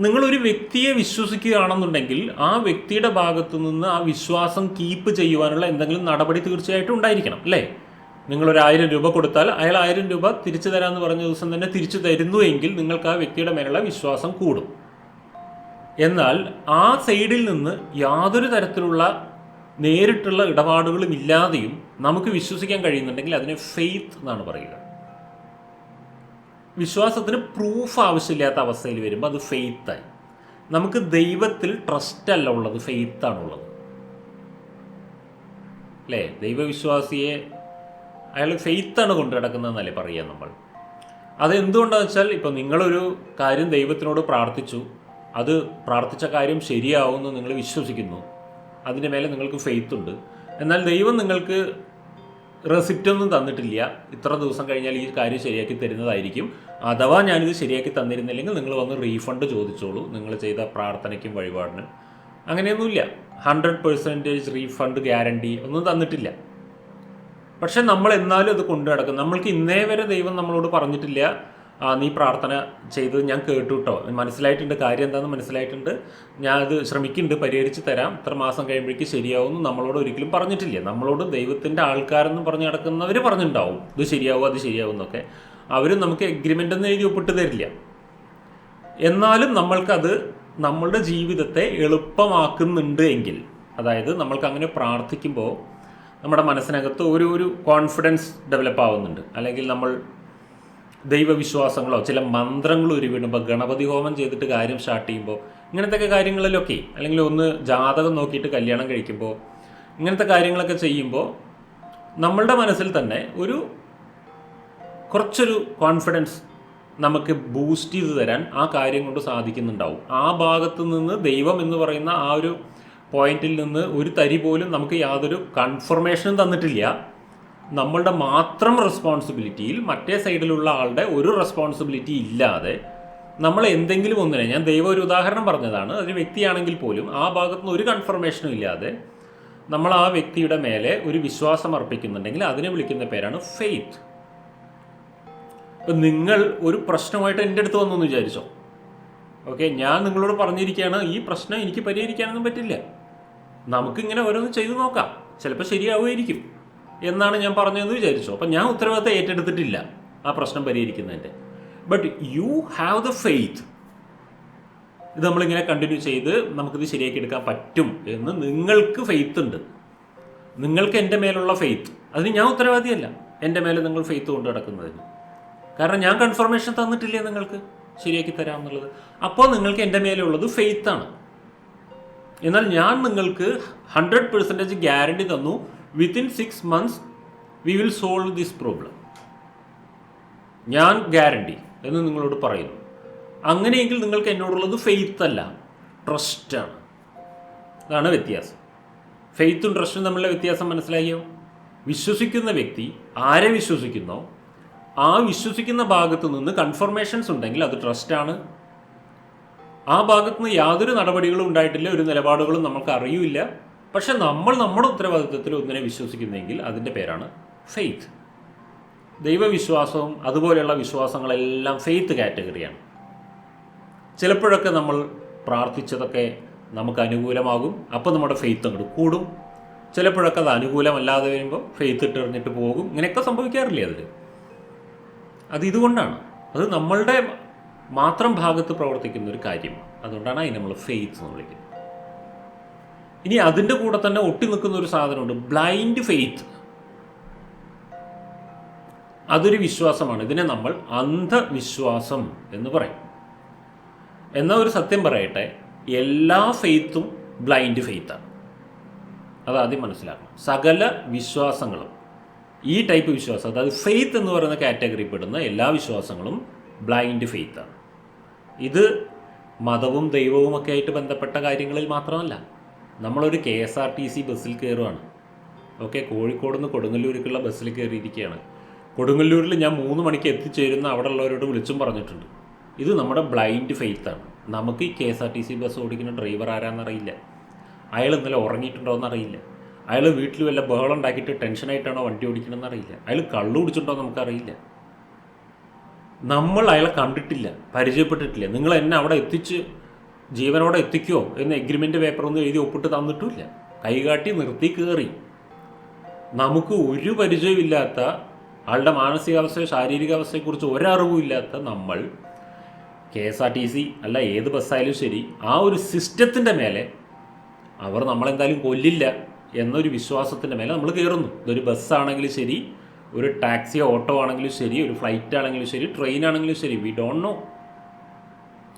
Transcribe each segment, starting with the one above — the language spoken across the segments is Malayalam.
നിങ്ങളൊരു വ്യക്തിയെ വിശ്വസിക്കുകയാണെന്നുണ്ടെങ്കിൽ ആ വ്യക്തിയുടെ ഭാഗത്തു നിന്ന് ആ വിശ്വാസം കീപ്പ് ചെയ്യുവാനുള്ള എന്തെങ്കിലും നടപടി തീർച്ചയായിട്ടും ഉണ്ടായിരിക്കണം അല്ലേ? നിങ്ങളൊരു ആയിരം രൂപ കൊടുത്താൽ അയാൾ ആയിരം രൂപ തിരിച്ചു തരാമെന്ന് പറഞ്ഞ ദിവസം തന്നെ തിരിച്ചു തരുന്നു എങ്കിൽ നിങ്ങൾക്ക് ആ വ്യക്തിയുടെ മേലുള്ള വിശ്വാസം കൂടും. എന്നാൽ ആ സൈഡിൽ നിന്ന് യാതൊരു തരത്തിലുള്ള നേരിട്ടുള്ള ഇടപാടുകളും ഇല്ലാതെയും നമുക്ക് വിശ്വസിക്കാൻ കഴിയുന്നുണ്ടെങ്കിൽ അതിനെ ഫെയ്ത്ത് എന്നാണ് പറയുക. വിശ്വാസത്തിന് പ്രൂഫ് ആവശ്യമില്ലാത്ത അവസ്ഥയിൽ വരുമ്പോൾ അത് ഫെയ്ത്തായി നമുക്ക് ദൈവത്തിൽ ട്രസ്റ്റ് അല്ല ഉള്ളത് ഫെയ്ത്താണുള്ളത് അല്ലേ ദൈവവിശ്വാസിയെ അയാൾ ഫെയ്ത്താണ് കൊണ്ടു കിടക്കുന്നതെന്നല്ലേ പറയുക നമ്മൾ. അതെന്തുകൊണ്ടാണെന്ന് വെച്ചാൽ ഇപ്പോൾ നിങ്ങളൊരു കാര്യം ദൈവത്തിനോട് പ്രാർത്ഥിച്ചു അത് പ്രാർത്ഥിച്ച കാര്യം ശരിയാവുമെന്ന് നിങ്ങൾ വിശ്വസിക്കുന്നു. അതിന്റെ മേലെ നിങ്ങൾക്ക് ഫെയ്ത്തുണ്ട് എന്നാൽ ദൈവം നിങ്ങൾക്ക് റെസിപ്റ്റ് ഒന്നും തന്നിട്ടില്ല. ഇത്ര ദിവസം കഴിഞ്ഞാൽ ഈ കാര്യം ശരിയാക്കി തരുന്നതായിരിക്കും. അഥവാ ഞാനിത് ശരിയാക്കി തന്നിരുന്നില്ലെങ്കിൽ നിങ്ങൾ വന്ന് റീഫണ്ട് ചോദിച്ചോളൂ. നിങ്ങൾ ചെയ്ത പ്രാർത്ഥനയ്ക്കും വഴിപാടിനും. അങ്ങനെയൊന്നുമില്ല. ഹൺഡ്രഡ് പെർസെന്റേജ് റീഫണ്ട് ഗ്യാരണ്ടി ഒന്നും തന്നിട്ടില്ല. പക്ഷെ നമ്മൾ എന്നാലും അത് കൊണ്ടു നടക്കും നമ്മൾക്ക് ഇന്നേ വരെ ദൈവം നമ്മളോട് പറഞ്ഞിട്ടില്ല. നീ പ്രാർത്ഥന ചെയ്തത് ഞാൻ കേട്ടു കേട്ടോ മനസ്സിലായിട്ടുണ്ട് കാര്യം എന്താണെന്ന് മനസ്സിലായിട്ടുണ്ട്. ഞാൻ അത് ശ്രമിക്കുന്നുണ്ട് പരിഹരിച്ച് തരാം. ഇത്ര മാസം കഴിയുമ്പോഴേക്ക് ശരിയാവും നമ്മളോട് ഒരിക്കലും പറഞ്ഞിട്ടില്ല. നമ്മളോട് ദൈവത്തിന്റെ ആൾക്കാരെന്ന് പറഞ്ഞ് നടക്കുന്നവർ പറഞ്ഞിട്ടുണ്ടാവും ഇത് ശരിയാവും അത് ശരിയാവും എന്നൊക്കെ. അവർ നമുക്ക് എഗ്രിമെന്റ് ഒന്നും എഴുതി ഒപ്പിട്ട് തരില്ല. എന്നാലും നമ്മൾക്കത് നമ്മളുടെ ജീവിതത്തെ എളുപ്പമാക്കുന്നുണ്ട് എങ്കിൽ അതായത് നമ്മൾക്ക് അങ്ങനെ പ്രാർത്ഥിക്കുമ്പോൾ നമ്മുടെ മനസ്സിനകത്ത് ഒരു ഒരു കോൺഫിഡൻസ് ഡെവലപ്പ് ആവുന്നുണ്ട്. അല്ലെങ്കിൽ നമ്മൾ ദൈവവിശ്വാസങ്ങളോ ചില മന്ത്രങ്ങളോ ഉരുവിടുമ്പോൾ ഗണപതി ഹോമം ചെയ്തിട്ട് കാര്യം സ്റ്റാർട്ട് ചെയ്യുമ്പോൾ ഇങ്ങനത്തെ കാര്യങ്ങളിലൊക്കെ അല്ലെങ്കിൽ ഒന്ന് ജാതകം നോക്കിയിട്ട് കല്യാണം കഴിക്കുമ്പോൾ ഇങ്ങനത്തെ കാര്യങ്ങളൊക്കെ ചെയ്യുമ്പോൾ നമ്മളുടെ മനസ്സിൽ തന്നെ ഒരു കുറച്ചൊരു കോൺഫിഡൻസ് നമുക്ക് ബൂസ്റ്റ് ചെയ്ത് തരാൻ ആ കാര്യം കൊണ്ട് സാധിക്കുന്നുണ്ടാവും. ആ ഭാഗത്ത് നിന്ന് ദൈവം എന്ന് പറയുന്ന ആ ഒരു പോയിന്റിൽ നിന്ന് ഒരു തരി പോലും നമുക്ക് യാതൊരു കൺഫർമേഷനും തന്നിട്ടില്ല. നമ്മളുടെ മാത്രം റെസ്പോൺസിബിലിറ്റിയിൽ മറ്റേ സൈഡിലുള്ള ആളുടെ ഒരു റെസ്പോൺസിബിലിറ്റി ഇല്ലാതെ നമ്മൾ എന്തെങ്കിലും ഒന്നിനെ ഞാൻ ദൈവം ഒരു ഉദാഹരണം പറഞ്ഞതാണ്. ഒരു വ്യക്തിയാണെങ്കിൽ പോലും ആ ഭാഗത്തു നിന്ന് ഒരു കൺഫർമേഷനും ഇല്ലാതെ നമ്മൾ ആ വ്യക്തിയുടെ മേലെ ഒരു വിശ്വാസം അർപ്പിക്കുന്നുണ്ടെങ്കിൽ അതിനെ വിളിക്കുന്ന പേരാണ് ഫെയ്ത്ത് ഇപ്പം നിങ്ങൾ ഒരു പ്രശ്നമായിട്ട് എന്റെ അടുത്ത് വന്നു വിചാരിച്ചോ? ഓക്കെ ഞാൻ നിങ്ങളോട് പറഞ്ഞിരിക്കുകയാണ് ഈ പ്രശ്നം എനിക്ക് പരിഹരിക്കാനൊന്നും പറ്റില്ല. നമുക്കിങ്ങനെ ഓരോന്ന് ചെയ്തു നോക്കാം. ചിലപ്പോൾ ശരിയാവുമായിരിക്കും. എന്നാണ് ഞാൻ പറഞ്ഞതെന്ന് വിചാരിച്ചു. അപ്പം ഞാൻ ഉത്തരവാദിത്തം ഏറ്റെടുത്തിട്ടില്ല ആ പ്രശ്നം പരിഹരിക്കുന്നതിന്റെ but you have the faith ഇത് നമ്മളിങ്ങനെ കണ്ടിന്യൂ ചെയ്ത് നമുക്കിത് ശരിയാക്കി എടുക്കാൻ പറ്റും എന്ന് നിങ്ങൾക്ക് ഫെയ്ത്ത് ഉണ്ട്. നിങ്ങൾക്ക് എന്റെ മേലുള്ള ഫെയ്ത്ത് അതിന് ഞാൻ ഉത്തരവാദിയല്ല. എന്റെ മേലെ നിങ്ങൾ ഫെയ്ത്ത് കൊണ്ട് നടക്കുന്നതിന്. കാരണം ഞാൻ കൺഫർമേഷൻ തന്നിട്ടില്ലേ നിങ്ങൾക്ക്? ശരിയാക്കി തരാം എന്നുള്ളത് അപ്പോൾ നിങ്ങൾക്ക് എന്റെ മേലുള്ളത് ഫെയ്ത്താണ് എന്നാൽ ഞാൻ നിങ്ങൾക്ക് ഹൺഡ്രഡ് പെർസെന്റേജ് ഗ്യാരണ്ടി തന്നു within six months we will solve this problem ഞാൻ ഗ്യാരണ്ടി എന്ന് നിങ്ങളോട് പറയുന്നു. അങ്ങനെയെങ്കിൽ നിങ്ങൾക്ക് എന്നോടുള്ളത് ഫെയ്ത്ത് അല്ല ട്രസ്റ്റാണ് അതാണ് വ്യത്യാസം. ഫെയ്ത്തും ട്രസ്റ്റും തമ്മിലുള്ള വ്യത്യാസം മനസ്സിലായോ? വിശ്വസിക്കുന്ന വ്യക്തി ആരെ വിശ്വസിക്കുന്നോ ആ വിശ്വസിക്കുന്ന ഭാഗത്തു നിന്ന് കൺഫർമേഷൻസ് ഉണ്ടെങ്കിൽ അത് ട്രസ്റ്റാണ് ആ ഭാഗത്ത് നിന്ന് യാതൊരു നടപടികളും ഉണ്ടായിട്ടില്ല ഒരു നിലപാടുകളും നമുക്ക് അറിയില്ല പക്ഷെ നമ്മൾ നമ്മുടെ ഉത്തരവാദിത്വത്തിൽ ഒന്നിനെ വിശ്വസിക്കുന്നെങ്കിൽ അതിന്റെ പേരാണ് ഫെയ്ത്ത് ദൈവവിശ്വാസവും അതുപോലെയുള്ള വിശ്വാസങ്ങളെല്ലാം ഫെയ്ത്ത് കാറ്റഗറിയാണ് ചിലപ്പോഴൊക്കെ നമ്മൾ പ്രാർത്ഥിച്ചതൊക്കെ നമുക്ക് അനുകൂലമാകും അപ്പോൾ നമ്മുടെ ഫെയ്ത്ത് അങ്ങോട്ട് കൂടും. ചിലപ്പോഴൊക്കെ അത് അനുകൂലമല്ലാതെ വരുമ്പോൾ ഫെയ്ത്ത് ഇട്ടെറിഞ്ഞിട്ട് പോകും. ഇങ്ങനെയൊക്കെ സംഭവിക്കാറില്ലേ അതിൽ അത് ഇതുകൊണ്ടാണ്. അത് നമ്മളുടെ മാത്രം ഭാഗത്ത് പ്രവർത്തിക്കുന്ന ഒരു കാര്യമാണ്. അതുകൊണ്ടാണ് അതിന് നമ്മൾ ഫെയ്ത്ത് എന്ന് വിളിക്കുന്നത്. ഇനി അതിന്റെ കൂടെ തന്നെ ഒട്ടി നിൽക്കുന്ന ഒരു സാധനമുണ്ട്. ബ്ലൈൻഡ് ഫെയ്ത്ത് അതൊരു വിശ്വാസമാണ്. ഇതിനെ നമ്മൾ അന്ധവിശ്വാസം എന്ന് പറയും. എന്നാൽ ഒരു സത്യം പറയട്ടെ. എല്ലാ ഫെയ്ത്തും ബ്ലൈൻഡ് ഫെയ്ത്താണ് അത് ആദ്യം മനസ്സിലാക്കണം. സകല വിശ്വാസങ്ങളും. ഈ ടൈപ്പ് വിശ്വാസം അതായത് ഫെയ്ത്ത് എന്ന് പറയുന്ന കാറ്റഗറി പെടുന്ന എല്ലാ വിശ്വാസങ്ങളും ബ്ലൈൻഡ് ഫെയ്ത്താണ് ഇത് മതവും ദൈവവും ഒക്കെ ആയിട്ട് ബന്ധപ്പെട്ട കാര്യങ്ങളിൽ മാത്രമല്ല. നമ്മളൊരു K S R T C ബസ്സിൽ കയറുവാണ്. ഓക്കെ കോഴിക്കോട് നിന്ന് കൊടുങ്ങല്ലൂരിലേക്കുള്ള ബസ്സിൽ കയറിയിരിക്കുകയാണ്. കൊടുങ്ങല്ലൂരിൽ ഞാൻ മൂന്ന് മണിക്ക് എത്തിച്ചേരുന്ന അവിടെ ഉള്ളവരോട് വിളിച്ചും പറഞ്ഞിട്ടുണ്ട്. ഇത് നമ്മുടെ ബ്ലൈൻഡ് ഫെയ്ത്താണ്. നമുക്ക് ഈ K S R T C bus ഓടിക്കുന്ന ഡ്രൈവർ ആരാന്നറിയില്ല. അയാൾ ഇന്നലെ ഉറങ്ങിയിട്ടുണ്ടോ എന്നറിയില്ല അയാൾ വീട്ടിൽ വല്ല ബഹളം ഉണ്ടാക്കിയിട്ട് ടെൻഷനായിട്ടാണോ വണ്ടി ഓടിക്കണമെന്ന് അറിയില്ല അയാൾ കള്ളു കുടിച്ചിട്ടുണ്ടോ നമുക്കറിയില്ല. നമ്മൾ അയാളെ കണ്ടിട്ടില്ല പരിചയപ്പെട്ടിട്ടില്ല. നിങ്ങൾ എന്നെ അവിടെ എത്തിച്ച് ജീവനോടെ എത്തിക്കുമോ എന്ന് എഗ്രിമെന്റ് പേപ്പറൊന്നും എഴുതി ഒപ്പിട്ട് തന്നിട്ടില്ല കൈകാട്ടി നിർത്തി കയറി നമുക്ക് ഒരു പരിചയമില്ലാത്ത ആളുടെ മാനസികാവസ്ഥയോ ശാരീരികാവസ്ഥയെക്കുറിച്ച് ഒരറിവും ഇല്ലാത്ത നമ്മൾ K S R T C അല്ല ഏത് ബസ്സായാലും ശരി ആ ഒരു സിസ്റ്റത്തിന്റെ മേലെ അവർ നമ്മളെന്തായാലും കൊല്ലില്ല എന്നൊരു വിശ്വാസത്തിന്റെ മേലെ നമ്മൾ കയറുന്നു. ഇതൊരു ബസ്സാണെങ്കിലും ശരി ഒരു ടാക്സി ഓട്ടോ ആണെങ്കിലും ശരി ഒരു ഫ്ലൈറ്റ് ആണെങ്കിലും ശരി ട്രെയിൻ ആണെങ്കിലും ശരി വി ഡോണ്ട് നോ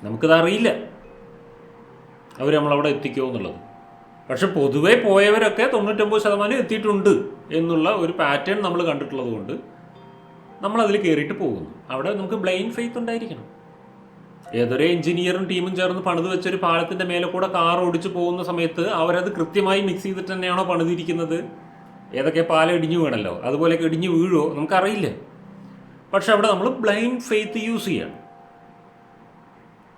നമുക്കത് അറിയില്ല അവർ നമ്മളവിടെ എത്തിക്കുമോ എന്നുള്ളത്. പക്ഷെ പൊതുവേ പോയവരൊക്കെ തൊണ്ണൂറ്റൊമ്പത് ശതമാനം എത്തിയിട്ടുണ്ട് എന്നുള്ള ഒരു പാറ്റേൺ നമ്മൾ കണ്ടിട്ടുള്ളത് കൊണ്ട് നമ്മൾ കയറിയിട്ട് പോകുന്നു. അവിടെ നമുക്ക് ബ്ലൈൻഡ് ഫെയ്ത്ത് ഉണ്ടായിരിക്കണം. ഏതൊരു എഞ്ചിനീയറും ടീമും ചേർന്ന് പണിത് വെച്ചൊരു പാലത്തിന്റെ മേലെ കൂടെ കാർ ഓടിച്ചു പോകുന്ന സമയത്ത് അവരത് കൃത്യമായി മിക്സ് ചെയ്തിട്ട് തന്നെയാണോ പണിതിരിക്കുന്നത്? ഏതൊക്കെ പാലം ഇടിഞ്ഞു വീണല്ലോ? അതുപോലെയൊക്കെ ഇടിഞ്ഞു വീഴുമോ നമുക്കറിയില്ല. പക്ഷെ അവിടെ നമ്മൾ ബ്ലൈൻഡ് ഫെയ്ത്ത് യൂസ് ചെയ്യണം.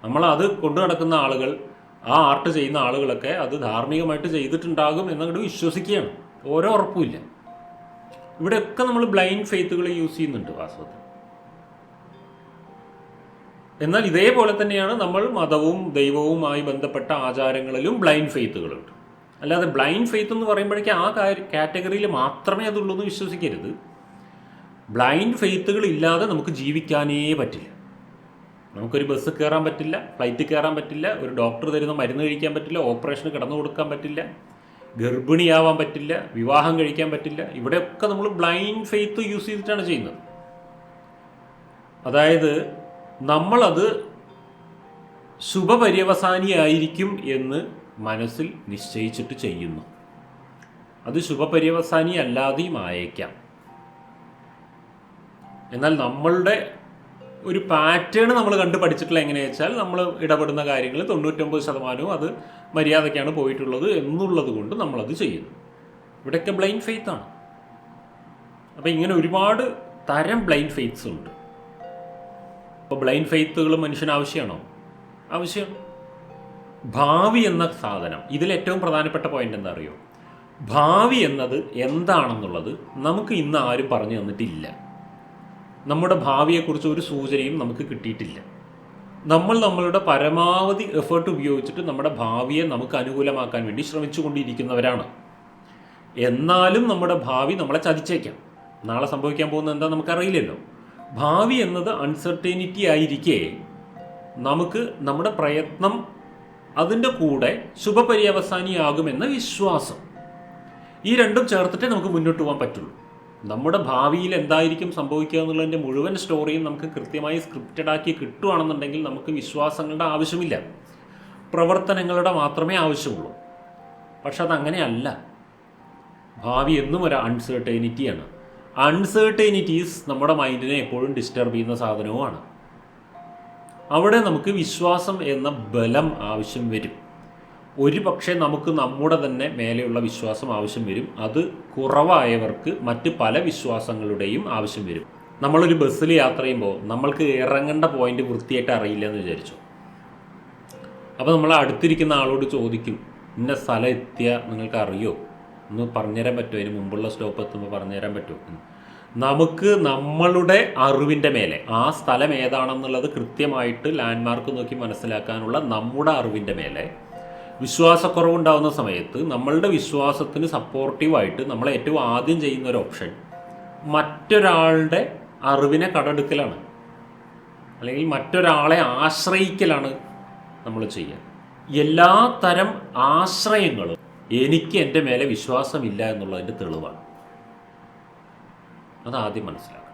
നമ്മളത് കൊണ്ടു നടക്കുന്ന ആളുകൾ ആ ആർട്ട് ചെയ്യുന്ന ആളുകളൊക്കെ അത് ധാർമ്മികമായിട്ട് ചെയ്തിട്ടുണ്ടാകും എന്നങ്ങോട്ട് വിശ്വസിക്കുകയാണ്. ഓരോ ഉറപ്പുമില്ല ഇവിടെയൊക്കെ നമ്മൾ ബ്ലൈൻഡ് ഫെയ്ത്തുകൾ യൂസ് ചെയ്യുന്നുണ്ട് വാസ്തവത്തിൽ. എന്നാൽ ഇതേപോലെ തന്നെയാണ് നമ്മൾ മതവും ദൈവവുമായി ബന്ധപ്പെട്ട ആചാരങ്ങളിലും ബ്ലൈൻഡ് ഫെയ്ത്തുകളുണ്ട് അല്ലാതെ ബ്ലൈൻഡ് ഫെയ്ത്ത് എന്ന് പറയുമ്പോഴേക്കും ആ കാറ്റഗറിയിൽ മാത്രമേ അതുള്ളൂ എന്ന് വിശ്വസിക്കരുത്. ബ്ലൈൻഡ് ഫെയ്ത്തുകൾ ഇല്ലാതെ നമുക്ക് ജീവിക്കാനേ പറ്റില്ല. നമുക്കൊരു ബസ് കയറാൻ പറ്റില്ല ഫ്ലൈറ്റ് കയറാൻ പറ്റില്ല ഒരു ഡോക്ടർ തരുന്ന മരുന്ന് കഴിക്കാൻ പറ്റില്ല ഓപ്പറേഷന് കിടന്നു കൊടുക്കാൻ പറ്റില്ല ഗർഭിണിയാവാൻ പറ്റില്ല വിവാഹം കഴിക്കാൻ പറ്റില്ല. ഇവിടെയൊക്കെ നമ്മൾ ബ്ലൈൻഡ് ഫെയ്ത്ത് യൂസ് ചെയ്തിട്ടാണ് ചെയ്യുന്നത്. അതായത് നമ്മളത് ശുഭപര്യവസാനിയായിരിക്കും എന്ന് മനസ്സിൽ നിശ്ചയിച്ചിട്ട് ചെയ്യുന്നു. അത് ശുഭപര്യവസാനി അല്ലാതെയും ആയേക്കാം. എന്നാൽ നമ്മളുടെ ഒരു പാറ്റേൺ നമ്മൾ കണ്ട് പഠിച്ചിട്ടുള്ള എങ്ങനെയാ വെച്ചാൽ നമ്മൾ ഇടപെടുന്ന കാര്യങ്ങൾ തൊണ്ണൂറ്റൊമ്പത് ശതമാനവും അത് മര്യാദയ്ക്കാണ് പോയിട്ടുള്ളത് എന്നുള്ളത് കൊണ്ട് നമ്മളത് ചെയ്യുന്നു. ഇവിടെയൊക്കെ ബ്ലൈൻഡ് ഫെയ്ത്ത് ആണ്. അപ്പോൾ ഇങ്ങനെ ഒരുപാട് തരം ബ്ലൈൻഡ് ഫെയ്ത്ത്സ് ഉണ്ട്. അപ്പോൾ ബ്ലൈൻഡ് ഫെയ്ത്തുകൾ മനുഷ്യന് ആവശ്യമാണോ? ആവശ്യം. ഭാവി എന്ന സാധനം. ഇതിൽ ഏറ്റവും പ്രധാനപ്പെട്ട പോയിന്റ് എന്താ അറിയോ? ഭാവി എന്നത് എന്താണെന്നുള്ളത് നമുക്ക് ഇന്ന് ആരും പറഞ്ഞു തന്നിട്ടില്ല. നമ്മുടെ ഭാവിയെക്കുറിച്ച് ഒരു സൂചനയും നമുക്ക് കിട്ടിയിട്ടില്ല. നമ്മൾ നമ്മളുടെ പരമാവധി എഫേർട്ട് ഉപയോഗിച്ചിട്ട് നമ്മുടെ ഭാവിയെ നമുക്ക് അനുകൂലമാക്കാൻ വേണ്ടി ശ്രമിച്ചുകൊണ്ടിരിക്കുന്നവരാണ്. എന്നാലും നമ്മുടെ ഭാവി നമ്മളെ ചതിച്ചേക്കാം. നാളെ സംഭവിക്കാൻ പോകുന്നത് എന്താ നമുക്കറിയില്ലല്ലോ. ഭാവി എന്നത് അൺസർട്ടേനിറ്റി ആയിരിക്കെ നമുക്ക് നമ്മുടെ പ്രയത്നം അതിന്റെ കൂടെ ശുഭപര്യവസാനിയാകുമെന്ന വിശ്വാസം. ഈ രണ്ടും ചേർത്തിട്ടേ നമുക്ക് മുന്നോട്ട് പോകാൻ പറ്റുള്ളൂ. നമ്മുടെ ഭാവിയിൽ എന്തായിരിക്കും സംഭവിക്കുക എന്നുള്ളതിന്റെ മുഴുവൻ സ്റ്റോറിയും നമുക്ക് കൃത്യമായി സ്ക്രിപ്റ്റഡ് ആക്കി കിട്ടുകയാണെന്നുണ്ടെങ്കിൽ നമുക്ക് വിശ്വാസങ്ങളുടെ ആവശ്യമില്ല. പ്രവർത്തനങ്ങളുടെ മാത്രമേ ആവശ്യമുള്ളൂ. പക്ഷെ അതങ്ങനെയല്ല. ഭാവി എന്നും ഒരു അൺസേർട്ടേനിറ്റിയാണ് അൺസേർട്ടേനിറ്റീസ് നമ്മുടെ മൈൻഡിനെ എപ്പോഴും ഡിസ്റ്റർബ് ചെയ്യുന്ന സാധനവുമാണ്. അവിടെ നമുക്ക് വിശ്വാസം എന്ന ബലം ആവശ്യം വരും. ഒരു പക്ഷേ നമുക്ക് നമ്മുടെ തന്നെ മേലെയുള്ള വിശ്വാസം ആവശ്യം വരും. അത് കുറവായവർക്ക് മറ്റ് പല വിശ്വാസങ്ങളുടെയും ആവശ്യം വരും. നമ്മളൊരു ബസ്സിൽ യാത്ര ചെയ്യുമ്പോൾ നമ്മൾക്ക് ഇറങ്ങേണ്ട പോയിന്റ് വൃത്തിയായിട്ട് അറിയില്ല എന്ന് വിചാരിച്ചു? അപ്പോൾ നമ്മൾ അടുത്തിരിക്കുന്ന ആളോട് ചോദിക്കും ഇന്ന സ്ഥലം എത്തിയ നിങ്ങൾക്ക് അറിയോ? ഒന്ന് പറഞ്ഞുതരാൻ പറ്റുമോ? അതിന് മുമ്പുള്ള സ്റ്റോപ്പ് എത്തുമ്പോൾ പറഞ്ഞുതരാൻ പറ്റുമോ. നമുക്ക് നമ്മളുടെ അറിവിന്റെ മേലെ ആ സ്ഥലം ഏതാണെന്നുള്ളത് കൃത്യമായിട്ട് ലാൻഡ്മാർക്ക് നോക്കി മനസ്സിലാക്കാനുള്ള നമ്മുടെ അറിവിന്റെ മേലെ വിശ്വാസക്കുറവുണ്ടാകുന്ന സമയത്ത് നമ്മളുടെ വിശ്വാസത്തിന് സപ്പോർട്ടീവായിട്ട് നമ്മൾ ഏറ്റവും ആദ്യം ചെയ്യുന്ന ഒരു ഓപ്ഷൻ മറ്റൊരാളുടെ അറിവിനെ കടമെടുക്കലാണ്. അല്ലെങ്കിൽ മറ്റൊരാളെ ആശ്രയിക്കലാണ് നമ്മൾ ചെയ്യുക. എല്ലാ തരം ആശ്രയങ്ങളും എനിക്ക് എന്റെ മേലെ വിശ്വാസമില്ല എന്നുള്ളതിന്റെ തെളിവാണ്. അതാദ്യം മനസ്സിലാക്കണം.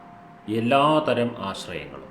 എല്ലാ തരം ആശ്രയങ്ങളും